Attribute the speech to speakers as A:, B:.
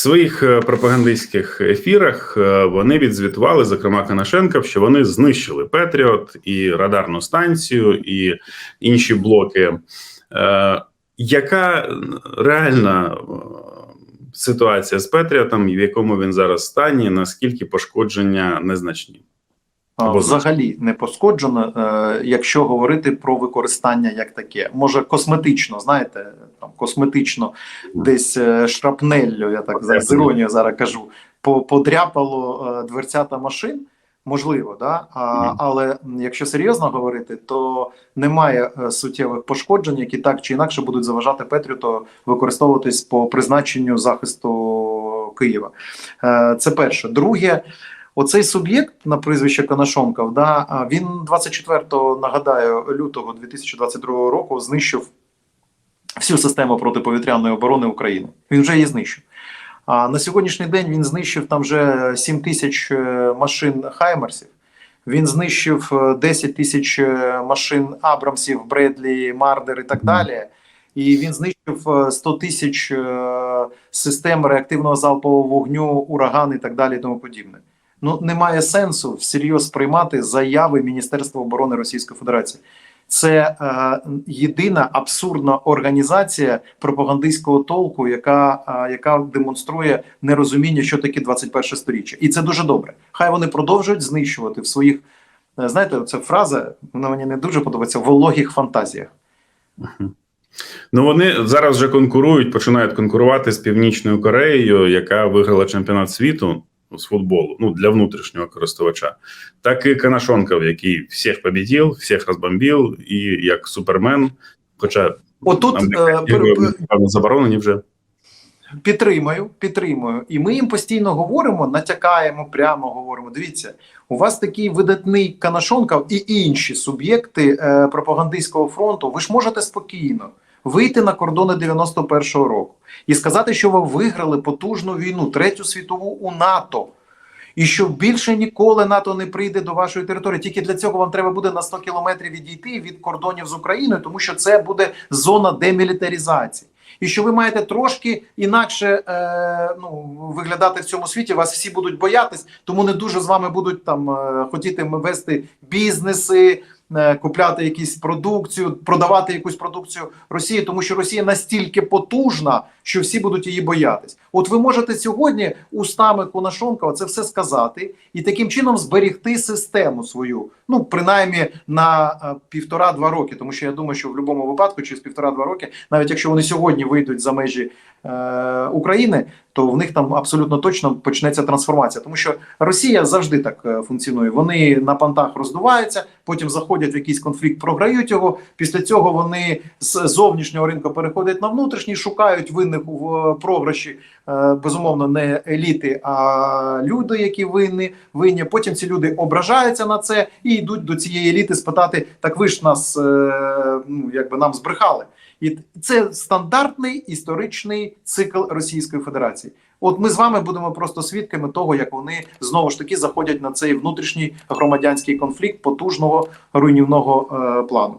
A: своїх е, пропагандистських ефірах е, вони відзвітували, зокрема Коношенков, що вони знищили Петріот і радарну станцію, і інші блоки. Е, Яка реальна ситуація з Петріотом, в якому він зараз стані? Наскільки пошкодження незначні?
B: Взагалі не пошкоджено, якщо говорити про використання як таке. Може, косметично, знаєте, там косметично десь е, шрапнеллю, я так за- з іронією зараз кажу, по- подряпало е, дверцята машин. Можливо, да? а, але якщо серйозно говорити, то немає е, суттєвих пошкоджень, які так чи інакше будуть заважати Петріоту використовуватись по призначенню захисту Києва. Це перше. Друге, Оцей суб'єкт на прізвище Конашонков, да, він 24 нагадаю лютого 2022 року знищив всю систему протиповітряної оборони України. Він вже її знищив. А на сьогоднішній день він знищив там вже 7 тисяч е, машин Хаймерсів. Він знищив е, 10 тисяч е, машин Абрамсів, Бредлі, Мардер і так далі. І він знищив е, 100 тисяч е, систем реактивного залпового вогню, ураган і так далі, і тому подібне. Ну немає сенсу всерйоз приймати заяви Міністерства оборони Російської Федерації. Це е, єдина абсурдна організація пропагандистського толку, яка, е, яка демонструє нерозуміння, що таке 21 сторіччя, і це дуже добре. Хай вони продовжують знищувати в своїх. е, Знаєте, ця фраза вона мені не дуже подобається в вологих фантазіях.
A: Ну вони зараз вже конкурують, починають конкурувати з Північною Кореєю, яка виграла чемпіонат світу з футболу ну для внутрішнього користувача, так і Канашонков, який всіх побідів, всіх розбомбив, і як супермен. Хоча
B: Отут е, пер-
A: заборонені вже.
B: Підтримаю, підтримую. І ми їм постійно говоримо, натякаємо, прямо говоримо. Дивіться, у вас такий видатний Канашонков і інші суб'єкти е, пропагандистського фронту. Ви ж можете спокійно вийти на кордони 91-го року і сказати, що ви виграли потужну війну, третю світову у НАТО. І що більше ніколи НАТО не прийде до вашої території. Тільки для цього вам треба буде на 100 кілометрів відійти від кордонів з Україною, тому що це буде зона демілітаризації і що ви маєте трошки інакше е, ну, виглядати в цьому світі. Вас всі будуть боятись, тому не дуже з вами будуть там е, хотіти вести бізнеси, купляти якісь продукцію, продавати якусь продукцію Росії, тому що Росія настільки потужна, що всі будуть її боятись. От ви можете сьогодні устами Конашонкова це все сказати і таким чином зберегти систему свою, ну принаймні на е, півтора-два роки, тому що я думаю, що в будь-якому випадку через півтора-два роки, навіть якщо вони сьогодні вийдуть за межі е, України, то в них там абсолютно точно почнеться трансформація, тому що Росія завжди так е, функціонує. Вони на пантах роздуваються, потім заходять в якийсь конфлікт, програють його. Після цього вони з зовнішнього ринку переходять на внутрішній, шукають винних в е, програші. Е, безумовно, не еліти, а люди, які винні, винні. Потім ці люди ображаються на це і йдуть до цієї еліти спитати: так ви ж нас е, ну якби нам збрехали. І це стандартний історичний цикл Російської Федерації. От ми з вами будемо просто свідками того, як вони знову ж таки заходять на цей внутрішній громадянський конфлікт потужного руйнівного е, плану.